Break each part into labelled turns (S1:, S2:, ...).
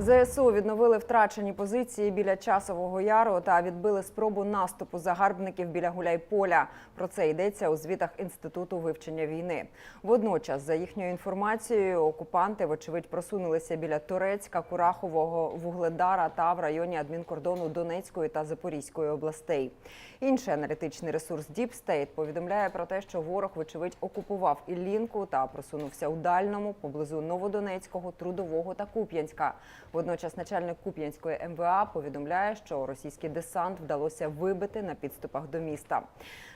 S1: ЗСУ відновили втрачені позиції біля часового яру та відбили спробу наступу загарбників біля Гуляйполя. Про це йдеться у звітах інституту вивчення війни. Водночас, за їхньою інформацією, окупанти, вочевидь, просунулися біля Турецька, Курахового, Вугледара та в районі адмінкордону Донецької та Запорізької областей. Інший аналітичний ресурс State повідомляє про те, що ворог, вочевидь, окупував Іллінку та просунувся у дальному поблизу Новодонецького, Трудового та Куп'янська. Водночас начальник Куп'янської МВА повідомляє, що російський десант вдалося вибити на підступах до міста.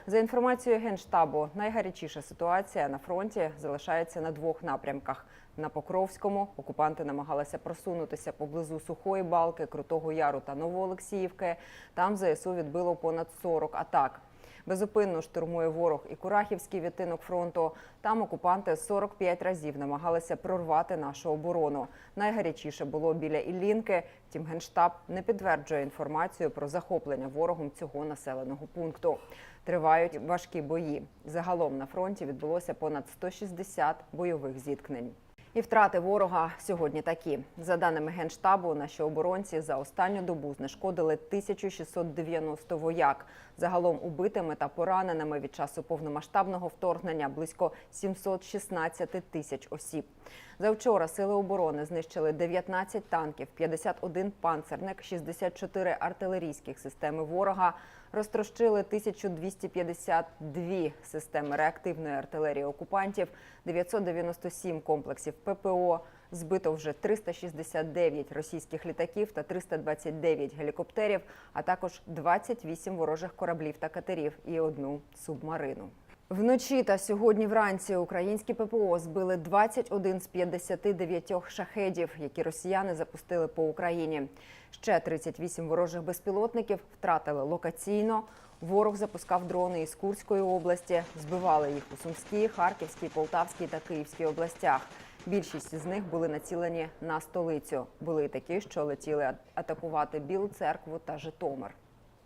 S1: За інформацією генштабу, найгарячіша ситуація на фронті залишається на двох напрямках. На Покровському окупанти намагалися просунутися поблизу Сухої Балки, Крутого Яру та Новоолексіївки. Там ЗСУ відбило понад 40 атак. Безупинно штурмує ворог і Курахівський відтинок фронту. Там окупанти 45 разів намагалися прорвати нашу оборону. Найгарячіше було біля Іллінки. Втім, генштаб не підтверджує інформацію про захоплення ворогом цього населеного пункту. Тривають важкі бої. Загалом на фронті відбулося понад 160 бойових зіткнень. І втрати ворога сьогодні такі. За даними генштабу, наші оборонці за останню добу знешкодили 1690 вояк. Загалом убитими та пораненими від часу повномасштабного вторгнення близько 716 тисяч осіб. Завчора сили оборони знищили 19 танків, 51 панцерник, 64 артилерійських системи ворога. Розтрощили 1252 системи реактивної артилерії окупантів, 997 комплексів ППО. Збито вже 369 російських літаків та 329 гелікоптерів, а також 28 ворожих кораблів та катерів і одну субмарину. Вночі та сьогодні вранці українські ППО збили 21 з 59 шахедів, які росіяни запустили по Україні. Ще 38 ворожих безпілотників втратили локаційно. Ворог запускав дрони із Курської області, збивали їх у Сумській, Харківській, Полтавській та Київській областях. Більшість з них були націлені на столицю. Були такі, що летіли атакувати Білу церкву та Житомир.